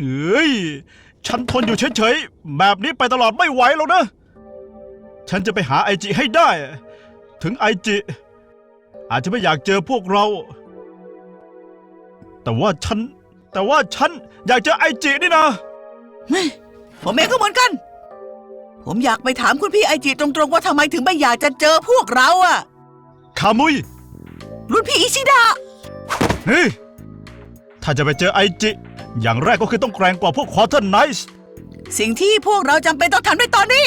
เฮ้ย ฉันทนอยู่เฉยๆ แบบนี้ไปตลอดไม่ไหวแล้วนะ ฉันจะไปหาไอจิให้ได้ ถึงไอจิ อาจจะไม่อยากเจอพวกเรา แต่ว่าฉัน แต่ว่าฉันอยากเจอไอจินี่นะ ผมเองก็เหมือนกัน ผมอยากไปถามคุณพี่ไอจีตรงๆ ว่าทำไมถึงไม่อยากจะเจอพวกเราอะคามุย รุ่นพี่อิชิดะ เฮ้ย ถ้าจะไปเจอไอจิ อย่างแรกก็คือต้องแกร่งกว่าพวกควอเทอร์ไนส์สิ่งที่พวกเราจำเป็นต้องทำด้วยตอนนี้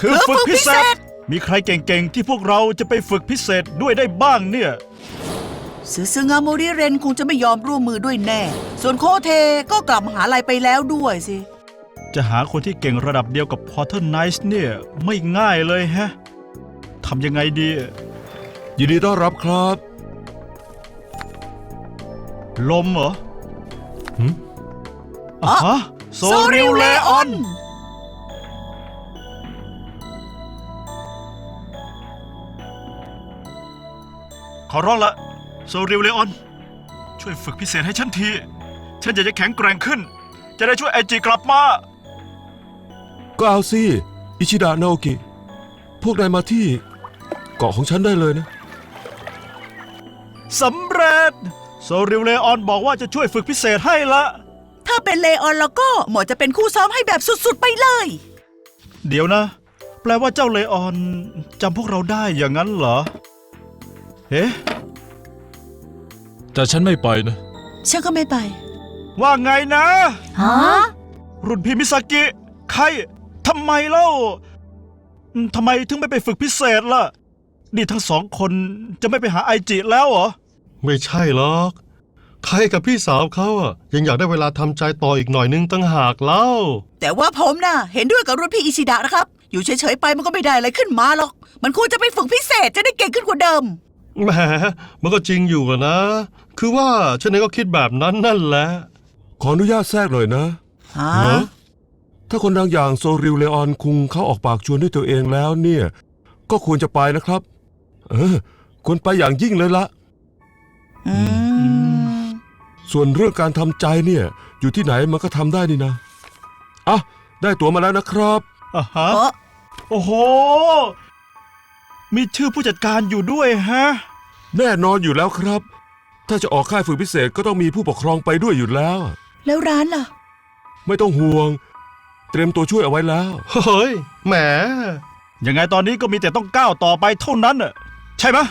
คือคือฝึกฝึกพิพิเศเศษษมีใครเก่งๆ ที่พวกเราจะไปฝึกพิเศษด้วยได้บ้างเนี่ยซึซึงาโมริเรนคงจะไม่ยอมร่วมมือด้วยแน่ ส่วนโคเทก็กลับมหาลัยไปแล้วด้วยสิ จะหาคนที่เก่งระดับเดียวกับพอเทอร์ไนส์เนี่ย ไม่ง่ายเลยแฮะทำยังไงดี ยินดีต้อนรับครับ ลมเหรอหืมอะฮะโซริวเลออน ขอร้องละโซริวเลออน ช่วยฝึกพิเศษให้ฉันที ฉันอยากจะแข็งแกร่งขึ้น จะได้ช่วยไอจีกลับมา ก็เอาสิ อิชิดะนาโอกิ พวกนายมาที่ เกาะของฉันได้เลยนะ สำเร็จ โซริวเลออนบอกว่าจะช่วยฝึกพิเศษให้ละ ถ้าเป็นเลออนแล้วก็หมอจะเป็นคู่ซ้อมให้แบบสุดๆไปเลย เดี๋ยวนะ แปลว่าเจ้าเลออนจำพวกเราได้อย่างนั้นเหรอเอ๊ะแต่ฉันไม่ไปนะ ฉันก็ไม่ไป ว่าไงนะ ฮะ รุ่นพี่มิสกิ ใครทำไมเล่าอืมทำไมถึงไม่ไปฝึกพิเศษล่ะ นี่ทั้งสองคนจะไม่ไปหาไอจิแล้วเหรอ ไม่ใช่หรอกใครกับพี่สาวเขาอะยังอยากได้เวลาทำใจต่ออีกหน่อยนึงตั้งหากเล่า แต่ว่าผมน่ะ เห็นด้วยกับรุ่นพี่อิชิดะนะครับ อยู่เฉยๆไปมันก็ไม่ได้อะไรขึ้นมาหรอก มันควรจะไปฝึกพิเศษจะได้เก่งขึ้นกว่าเดิม แหมมันก็จริงอยู่อะนะ คือว่าฉันเองก็คิดแบบนั้นนั่นแหละ ขออนุญาตแทรกหน่อยนะ ฮะเหรอ ถ้าคนดังอย่างโซริวเลออนคุงเขาออกปากชวนด้วยตัวเองแล้วเนี่ย ก็ควรจะไปนะครับ เออควรไปอย่างยิ่งเลยละ อืมส่วนเรื่องการทำใจเนี่ย อยู่ที่ไหนมันก็ทำได้นี่นะอะได้ตั๋วมาแล้วนะครับ อะฮะเออโอ้โห มีชื่อผู้จัดการอยู่ด้วยฮะ แน่นอนอยู่แล้วครับ ถ้าจะออกค่ายฝึกพิเศษก็ต้องมีผู้ปกครองไปด้วยอยู่แล้ว แล้วร้านล่ะ ไม่ต้องห่วง เตรียมตัวช่วยเอาไว้แล้ว เฮ้ย แหม ยังไงตอนนี้ก็มีแต่ต้องก้าวต่อไปเท่านั้นน่ะ ใช่ไหมะ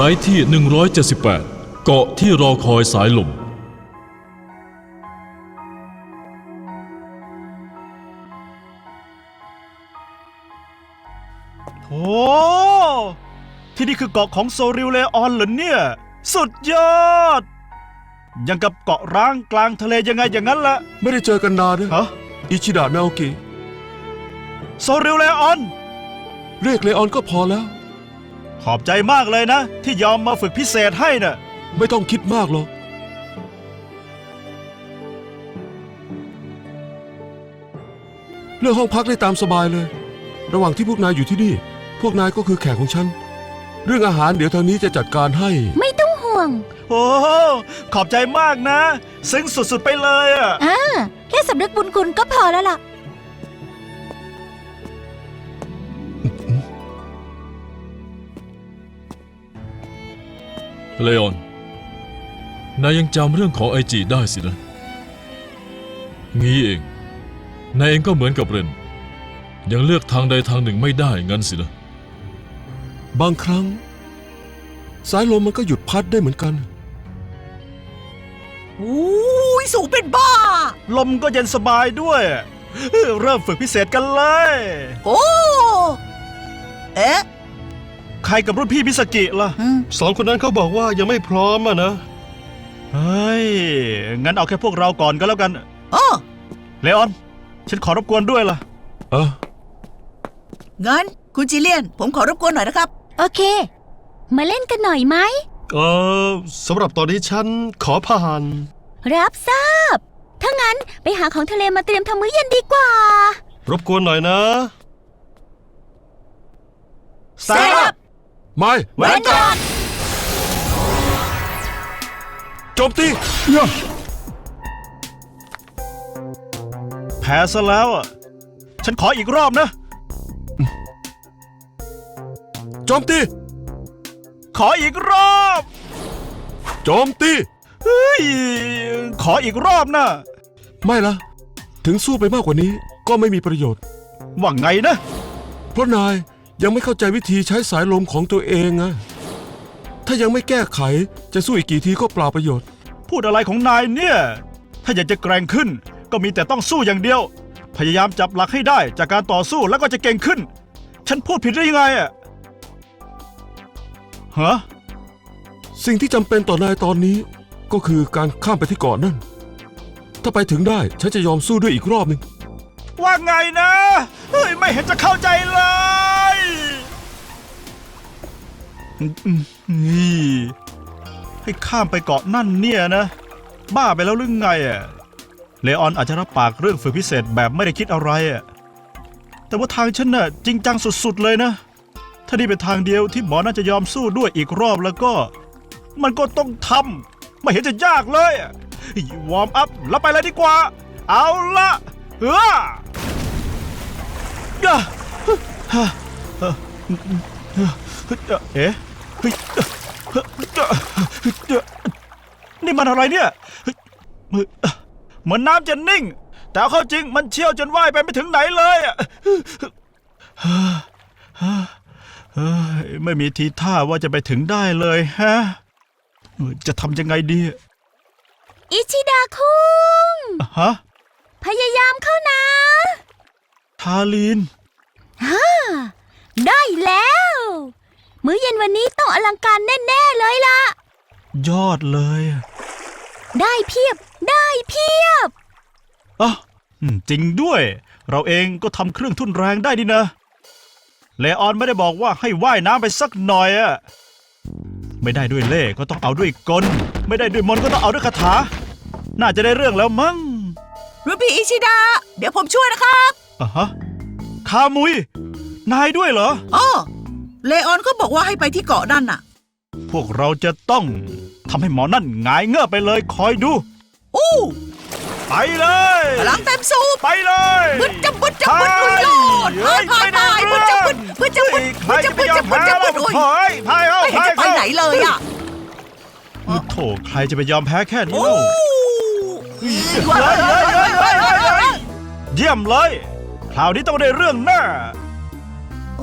ไร้ที่ 178 เกาะที่รอคอยสายลม โอ้ที่นี่คือเกาะของโซริวเลออนเหรอเนี่ย สุดยอด ยังกับเกาะร้างกลางทะเลยังไงอย่างนั้นละไม่ได้เจอกันนานนะฮะอิชิดะนาโอกิโซริวเลออน เรียกเลออนก็พอแล้วข อบใจมากเลยนะ ที่ยอมมาฝึกพิเศษให้น่ะไม่ต้องคิดมากหรอกเลือกห้องพักได้ตามสบายเลย ระหว่างที่พวกนายอยู่ที่นี่ พวกนายก็คือแขกของฉัน เรื่องอาหารเดี๋ยวทางนี้จะจัดการให้ ไม่ต้องห่วงโอ้ขอบใจมากนะ ซึ้งสุดๆไปเลยอะอ่าแค่สำนึกบุญคุณก็พอแล้วล่ะ เลออน นายยังจำเรื่องของไอจีได้สินะ งี้เอง นายเองก็เหมือนกับเรน ยังเลือกทางใดทางหนึ่งไม่ได้งั้นสินะ บางครั้ง สายลมมันก็หยุดพัดได้เหมือนกันอุ้ยสูงเป็นบ้า ลมก็เย็นสบายด้วย เริ่มฝึกพิเศษกันเลย โอ้ เอ๊ะ ใครกับรุ่นพี่มิสกิล่ะอืมสองคนนั้นเขาบอกว่ายังไม่พร้อมอะนะ เฮ้ย งั้นเอาแค่พวกเราก่อนก็แล้วกันอ๋อเลออน ฉันขอรบกวนด้วยล่ะ เอองั้นคุณจิเลียน ผมขอรบกวนหน่อยนะครับ โอเค มาเล่นกันหน่อยไหม เออสำหรับตอนนี้ฉันขอผ่าน รับทราบ ถ้างั้นไปหาของทะเลมาเตรียมทำมื้อเย็นดีกว่า รบกวนหน่อยนะ Stand up ไม่แวนการ์ดโจมตีแพ้ซะแล้วอะฉันขออีกรอบนะ โจมตี ขออีกรอบ โจมตี เฮ้ย ขออีกรอบนะ ไม่ละ ถึงสู้ไปมากกว่านี้ก็ไม่มีประโยชน์ ว่าไงนะ เพราะนาย ยังไม่เข้าใจวิธีใช้สายลมของตัวเองอะถ้ายังไม่แก้ไขจะสู้อีกกี่ทีก็เปล่าประโยชน์ พูดอะไรของนายเนี่ย ถ้าอยากจะแกร่งขึ้น ก็มีแต่ต้องสู้อย่างเดียว พยายามจับหลักให้ได้จากการต่อสู้แล้วก็จะเก่งขึ้น ฉันพูดผิดได้ยังไงอะฮะสิ่งที่จำเป็นต่อนายตอนนี้ ก็คือการข้ามไปที่เกาะนั่น ถ้าไปถึงได้ฉันจะยอมสู้ด้วยอีกรอบหนึ่งว่าไงนะ เฮ้ย ไม่เห็นจะเข้าใจเลยอืมอืม นี่ ให้ข้ามไปเกาะนั่นเนี่ยนะ บ้าไปแล้วหรือไงอะเลออนอาจจะรับปากเรื่องฝึกพิเศษแบบไม่ได้คิดอะไรอะแต่ว่าทางฉันน่ะจริงจังสุดๆเลยนะ ถ้านี่เป็นทางเดียวที่หมอน่าจะยอมสู้ด้วยอีกรอบแล้วก็ มันก็ต้องทำไม่เห็นจะยากเลยวอร์มอัพแล้วไปเลยดีกว่า เอาละเอออะเอ่อเอ๊ะ เฮ้ยนี่มันอะไรเนี่ยเหมือนน้ำจะนิ่ง แต่เอาเข้าจริงมันเชี่ยวจนว่ายไปไม่ถึงไหนเลยอะไม่มีทีท่าว่าจะไปถึงได้เลยฮะ จะทำยังไงดี อิชิดาคุงฮะพยายามเข้านะ ทาลีนฮ่าได้แล้ว มื้อเย็นวันนี้ต้องอลังการแน่ๆเลยล่ะ ยอดเลยได้เพียบ ได้เพียบ อะอืมจริงด้วย เราเองก็ทำเครื่องทุ่นแรงได้ดีนะเลออนไม่ได้บอกว่าให้ว่ายน้ำไปสักหน่อยอะไม่ได้ด้วยเล่ห์ก็ต้องเอาด้วยกล ไม่ได้ด้วยมนต์ก็ต้องเอาด้วยคาถา น่าจะได้เรื่องแล้วมั้งรุ่นพี่อิชิดะเดี๋ยวผมช่วยนะครับอะฮะคามุย นายด้วยเหรออ๋อ เลออนก็บอกว่าให้ไปที่เกาะนั่นน่ะ พวกเราจะต้องทำให้หมอนั่นหงายเงือบไปเลยคอยดู อู้ไปเลยพลังเต็มสูบ ไปเลยบึดจะบึดจะบึดลุยโลดเฮ้ยพายพายบึดจะบึดบึดจะบึดใครบึดจะจะไปบึดยอจะมบึดแพ้จะบึดโอ้ยเฮ้ยพายเอาไม่เห็นพายจะไปเข้าไหนเลยอะโถใครจะไปยอมแพ้แค่นี้โอ้เล่าเฮ้ยเฮ้ยเฮ้ยเฮ้ยเฮ้ยเฮ้ยเยี่ยมเลย คราวนี้ต้องได้เรื่องแน่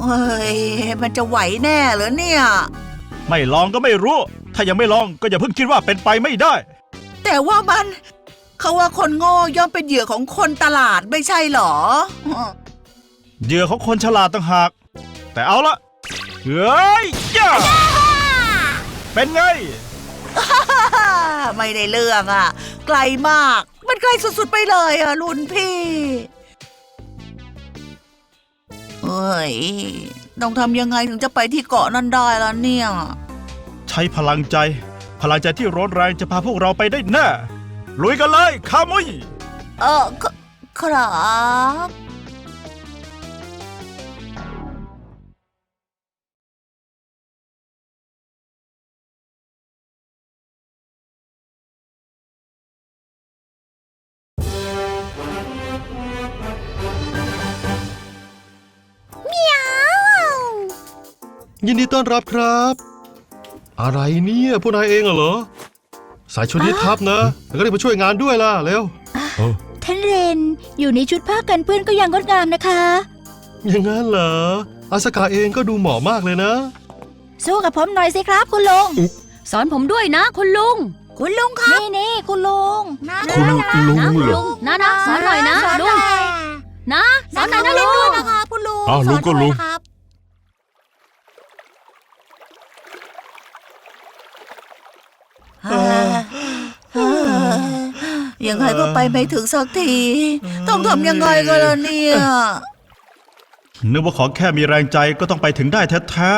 เฮ้ยมันจะไหวแน่เหรอเนี่ย ไม่ลองก็ไม่รู้ ถ้ายังไม่ลองก็อย่าเพิ่งคิดว่าเป็นไปไม่ได้ แต่ว่ามันเขาว่าคนโง่ย่อมเป็นเหยื่อของคนตลาดไม่ใช่เหรอ เหยื่อของคนฉลาดต่างหาก แต่เอาละเฮ้ยย่าเป็นไง ไม่ได้เรื่องอะ ไกลมาก มันไกลสุดๆไปเลยอะรุ่นพี่ เฮ้ย ต้องทำยังไงถึงจะไปที่เกาะนั้นได้ล่ะเนี่ย ใช้พลังใจ พลังใจที่ร้อนแรงจะพาพวกเราไปได้แน่ลุยกันเลยคามุย เออคครับ ยินดีต้อนรับครับ อะไรเนี่ยพวกนายเองเหรอ สายชุดนี้ทับนะ แล้วก็ได้มาช่วยงานด้วยล่ะเร็วท่านเรนอยู่ในชุดผ้ากันเปื้อนก็ยังงดงามนะคะ อย่างนั้นเหรอ อาสกาเองก็ดูเหมาะมากเลยนะ สู้กับผมหน่อยสิครับคุณลุง สอนผมด้วยนะคุณลุง คุณลุงครับนี่นี่คุณลุงนะคุณลุงนะเหรอ ลุงนะนะสอนหน่อยนะลุงนะสอนหน่อยนะลุงคุณลุงอ้าวลุงก็ลุง ยังไงก็ไปไม่ถึงสักที ต้องทำยังไงกันล่ะเนี่ย นึกว่าขอแค่มีแรงใจก็ต้องไปถึงได้แท้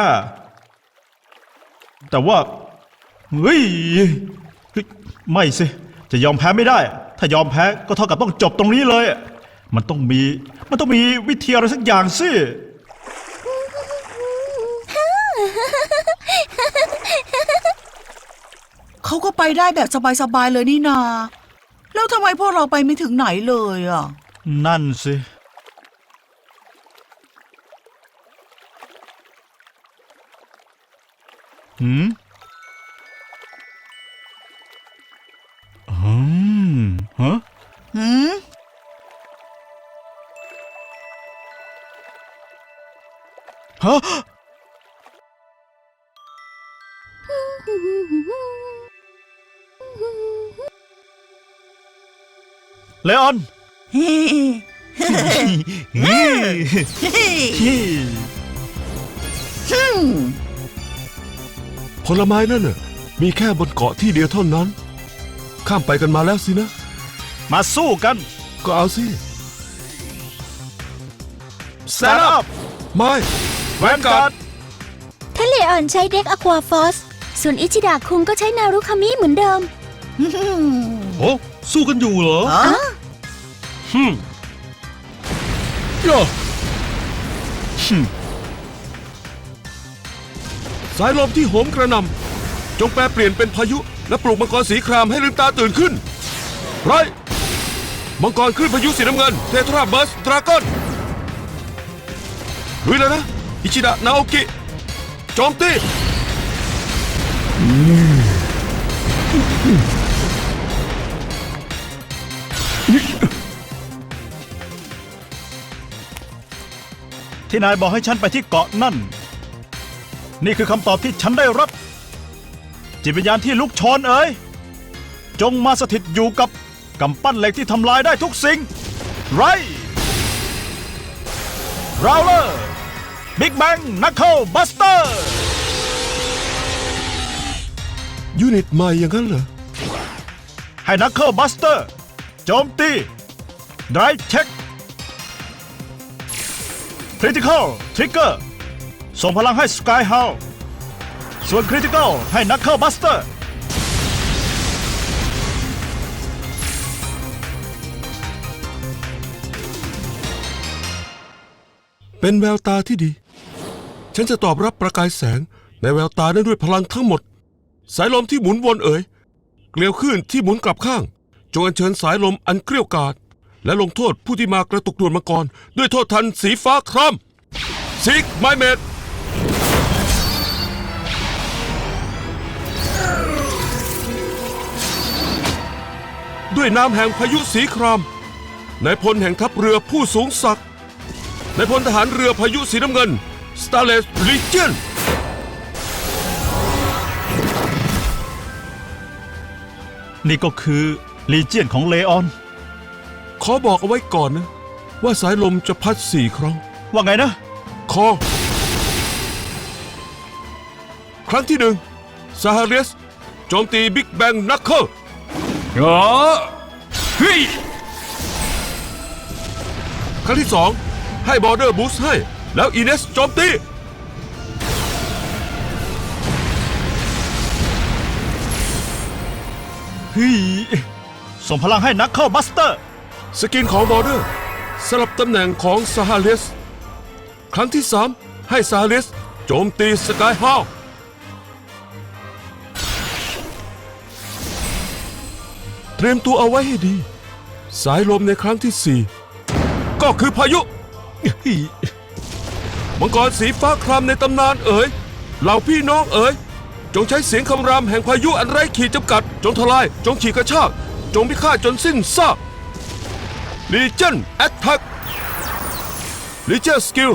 ๆ แต่ว่าเฮ้ยเฮ้ยไม่สิ จะยอมแพ้ไม่ได้ ถ้ายอมแพ้ก็เท่ากับต้องจบตรงนี้เลย มันต้องมี มันต้องมีวิธีอะไรสักอย่างสิ เขาก็ไปได้แบบสบายๆเลยนี่นา แล้วทำไมพวกเราไปไม่ถึงไหนเลยอะ นั่นสิ หืมอืมฮะ หืม ฮะ เลออนเฮ้เฮ้เฮ้ฮึ่มผลไม้นั่นน่ะมีแค่บนเกาะที่เดียวเท่านั้น ข้ามไปกันมาแล้วสินะ มาสู้กัน ก็เอาสิ Stand up ไม่แวนการ์ดทะเลอ่อนใช้เด็กอควาฟอส ส่วนอิชิดะคุงก็ใช้นารุคามิเหมือนเดิม โอ้สู้กันอยู่เหรออ๋อฮึมย่าสายลมที่โหมกระหนำจงแปลเปลี่ยนเป็นพายุ และปลุกมังกรสีครามให้ลืมตาตื่นขึ้นไรมังกรขึ้นพายุสีน้ำเงินเททราเบิร์สดราก้อนลุยแล้วนะ อิชิดะนาโอกิโจมตี ที่นายบอกให้ฉันไปที่เกาะนั่น นี่คือคำตอบที่ฉันได้รับ จิตวิญญาณที่ลุกโชนเอ๋ยจงมาสถิตอยู่กับกำปั้นเหล็กที่ทำลายได้ทุกสิ่ง ไรราวเลอร์บิ๊กแบงนักเคิลบัสเตอร์ ยูนิตใหม่อย่างนั้นเหรอ ให้นักเคิลบัสเตอร์โจมตีไดรฟ์เช็ค คริติคอลทริกเกอร์ส่งพลังให้สกายเฮาส่วนคริติคอลให้นักเคิลบัสเตอร์เป็นแววตาที่ดี ฉันจะตอบรับประกายแสงในแววตานั้นด้วยพลังทั้งหมด สายลมที่หมุนวนเอ๋ย เกลียวขึ้นที่หมุนกลับข้าง จงอัญเชิญสายลมอันเกลี้ยวกราด และลงโทษผู้ที่มากระตุกดวนมังกรด้วยโทษทันสีฟ้าครามซิกไมเมดด้วยน้ำแห่งพายุสีครามนายพลแห่งทัพเรือผู้สูงศักดิ์ในพลทหารเรือพายุสีน้ำเงิน Starless Legion นี่ก็คือลีเจียนของเลออน อบอกเอาไว้ก่อนนะ ว่าสายลมจะพัดสี่ครั้ง ว่าไงนะ คอ ครั้งที่หนึ่งซาฮาเรสโจมตีบิ๊กแบงนักเคิลอ๋อเฮ้ยครั้งที่สองให้บอร์เดอร์บูสให้ แล้วอีเนสโจมตี เฮ้ยส่งพลังให้นักเคิลบัสเตอร์ สกินของบอร์เดอร์สลับตำแหน่งของซาฮาเรสครั้งที่สามให้ซาฮาเรสโจมตีสกายฮาวเตรียมตัวเอาไว้ให้ดี สายลมในครั้งที่สี่ก็คือพายุ มังกรสีฟ้าครามในตำนานเอ๋ยเหล่าพี่น้องเอ๋ยจงใช้เสียงคำรามแห่งพายุอันไร้ขีดจำกัด จงทลาย จงฉีกกระชาก จงพิฆาตจนสิ้นซาก ลีเจนแอตแทกลีเจนสกิล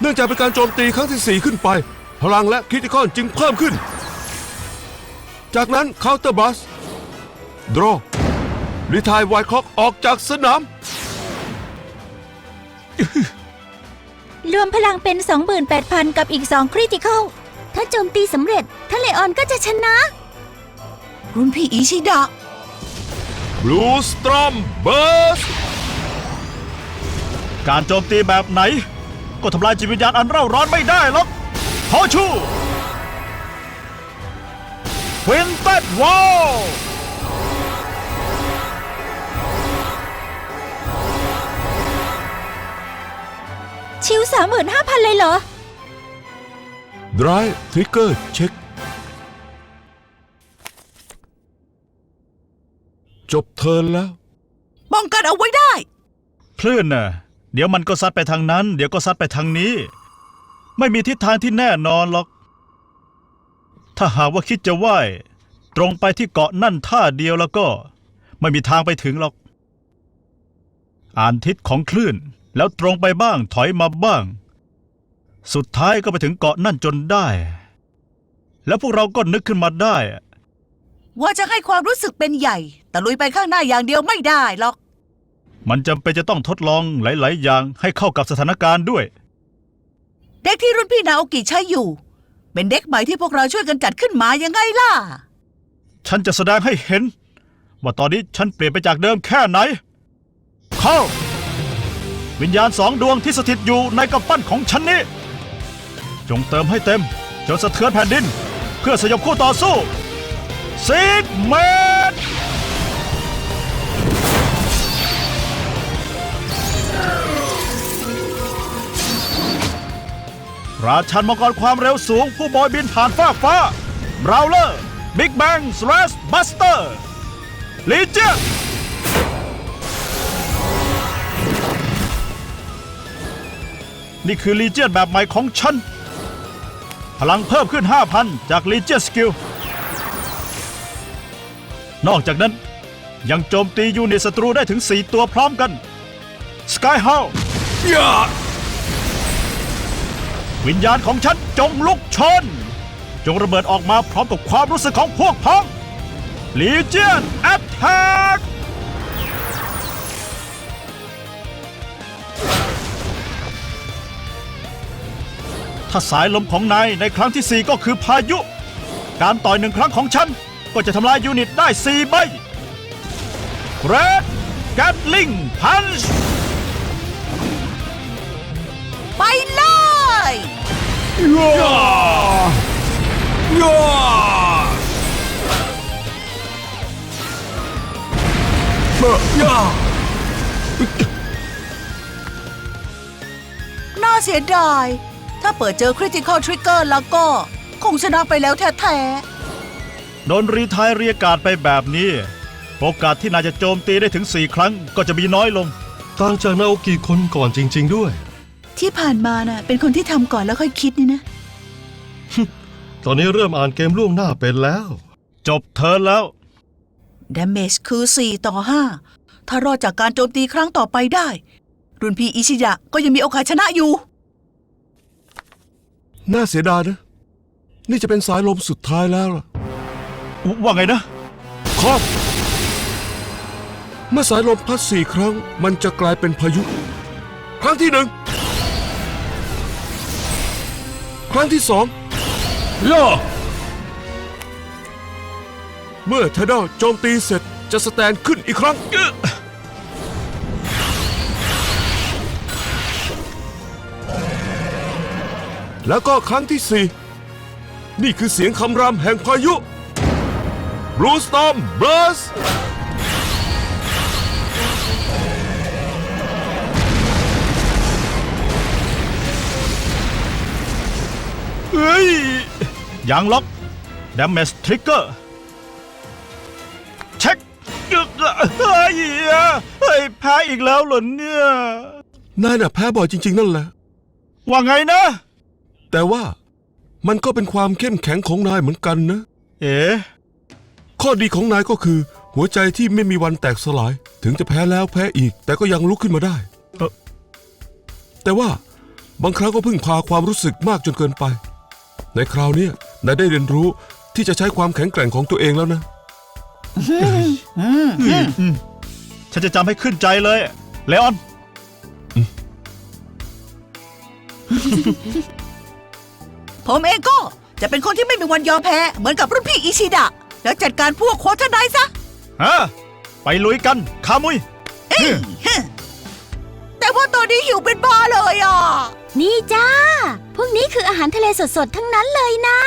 เนื่องจากเป็นการโจมตีครั้งที่ 4 ขึ้นไป พลังและคริติคอนจึงเพิ่มขึ้น จากนั้นเคาน์เตอร์บัสดรอรีทายไวคล็อกออกจากสนาม รวมพลังเป็น 28,000 กับอีก 2 คริติคอล ถ้าโจมตีสำเร็จทะเลอ่อนก็จะชนะ รุ่นพี่อิชิดะบลูสตรอมเบิร์ส การโจมตีแบบไหน ก็ทำลายจิตวิญญาณอันเร่าร้อนไม่ได้หรอกพอชูควินเต็ดวอลชิว 35,000 เลยเหรอ ดรายทริกเกอร์เช็คเทิร์นแล้ว ป้องกันเอาไว้ได้ คลื่นน่ะ เดี๋ยวมันก็ซัดไปทางนั้น เดี๋ยวก็ซัดไปทางนี้ ไม่มีทิศทางที่แน่นอนหรอก ถ้าหากว่าคิดจะว่ายตรงไปที่เกาะนั่นท่าเดียวแล้วก็ ไม่มีทางไปถึงหรอก อ่านทิศของคลื่น แล้วตรงไปบ้างถอยมาบ้าง สุดท้ายก็ไปถึงเกาะนั่นจนได้ แล้วพวกเราก็นึกขึ้นมาได้ ว่าจะให้ความรู้สึกเป็นใหญ่ แต่ลุยไปข้างหน้าอย่างเดียวไม่ได้หรอก มันจำเป็นจะต้องทดลองหลาย ๆ อย่างให้เข้ากับสถานการณ์ด้วย เด็กที่รุ่นพี่นาโอกิใช้อยู่ เป็นเด็กใหม่ที่พวกเราช่วยกันจัดขึ้นมายังไงล่ะ ฉันจะแสดงให้เห็น ว่าตอนนี้ฉันเปลี่ยนไปจากเดิมแค่ไหน เข้า วิญญาณสองดวงที่สถิตอยู่ในกำปั้นของฉันนี้ จงเติมให้เต็ม จนสะเทือนแผ่นดิน เพื่อสยบคู่ต่อสู้ซีดเมดราชันมังกรความเร็วสูงผู้บอยบินผ่านฟ้ากฟ้าบราวเลอร์บิ๊กแบงส a สบัสเตอร์ลีเจียนนี่คือลีเจียนแบบใหม่ของฉัน พลังเพิ่มขึ้น 5,000 จากลีเจียนสกิล นอกจากนั้นยังโจมตียูนิตศัตรูได้ถึง 4 ตัวพร้อมกันสกายเฮาอย่า วิญญาณของฉันจงลุกชน จงระเบิดออกมาพร้อมกับความรู้สึกของพวกพ้องลีเจียนแอตแทกถ้าสายลมของนายในครั้งที่ 4 ก็คือพายุ การต่อยหนึ่งครั้งของฉัน ก็จะทำลายยูนิตได้ 4 ใบเรดแกตลิงพันช์ไปเลย อย่าอย่าอย่าน่าเสียดาย ถ้าเปิดเจอคริติคอลทริกเกอร์แล้วก็ คงชนะไปแล้วแท้โดนรีไทายเรียกการ์ดไปแบบนี้ โอกาสที่นายจะโจมตีได้ถึง 4 ครั้งก็จะมีน้อยลง ต่างจากนาโอกิคนก่อนจริง ๆ ด้วยๆ ที่ผ่านมาน่ะ เป็นคนที่ทำก่อนแล้วค่อยคิดนี่นะ ตอนนี้เริ่มอ่านเกมล่วงหน้าเป็นแล้ว จบเทิร์นแล้ว Damage คือ 4 ต่อ 5 ถ้ารอดจากการโจมตีครั้งต่อไปได้ รุ่นพี่อิชิยะก็ยังมีโอกาสชนะอยู่ น่าเสียดายนะ นี่จะเป็นสายลมสุดท้ายแล้วล่ะ ว่าไงนะครับ เมื่อสายลมพัดสี่ครั้ง มันจะกลายเป็นพายุ ครั้งที่หนึ่ง ครั้งที่สองย่าเมื่อเทเดลโจมตีเสร็จจะสแตนขึ้นอีกครั้ง แล้วก็ครั้งที่สี่นี่คือเสียงคำรามแห่งพายุ Blue Storm Burst เยังล็อก Damage Trigger เช็คยึกเฮ้ยเฮ้ยแพ้อีกแล้วเหรอเนี่ยนายน่ะแพ้บ่อยจริง ๆ นั่นแหละ ว่าไงนะ แต่ว่ามันก็เป็นความเข้มแข็งของนายเหมือนกันนะ เอ๋ข้อดีของนายก็คือ หัวใจที่ไม่มีวันแตกสลาย ถึงจะแพ้แล้วแพ้อีก แต่ก็ยังลุกขึ้นมาได้เอ่อแต่ว่าบางครั้งก็พึ่งพาความรู้สึกมากจนเกินไป ในคราวเนี้ย นายได้เรียนรู้ที่จะใช้ความแข็งแกร่งของตัวเองแล้วนะ ฉันจะจำให้ขึ้นใจเลย เลออน ผมเองก็จะเป็นคนที่ไม่มีวันยอมแพ้ เหมือนกับรุ่นพี่อิชิดะ แล้วจัดการพวกโคทนายซะ ฮะ ไปลุยกัน คามุย เอ้ยฮะแต่ว่าตอนนี้หิวเป็นบ้าเลยอะ นี่จ้า พวกนี้คืออาหารทะเลสดๆ ทั้งนั้นเลยนะ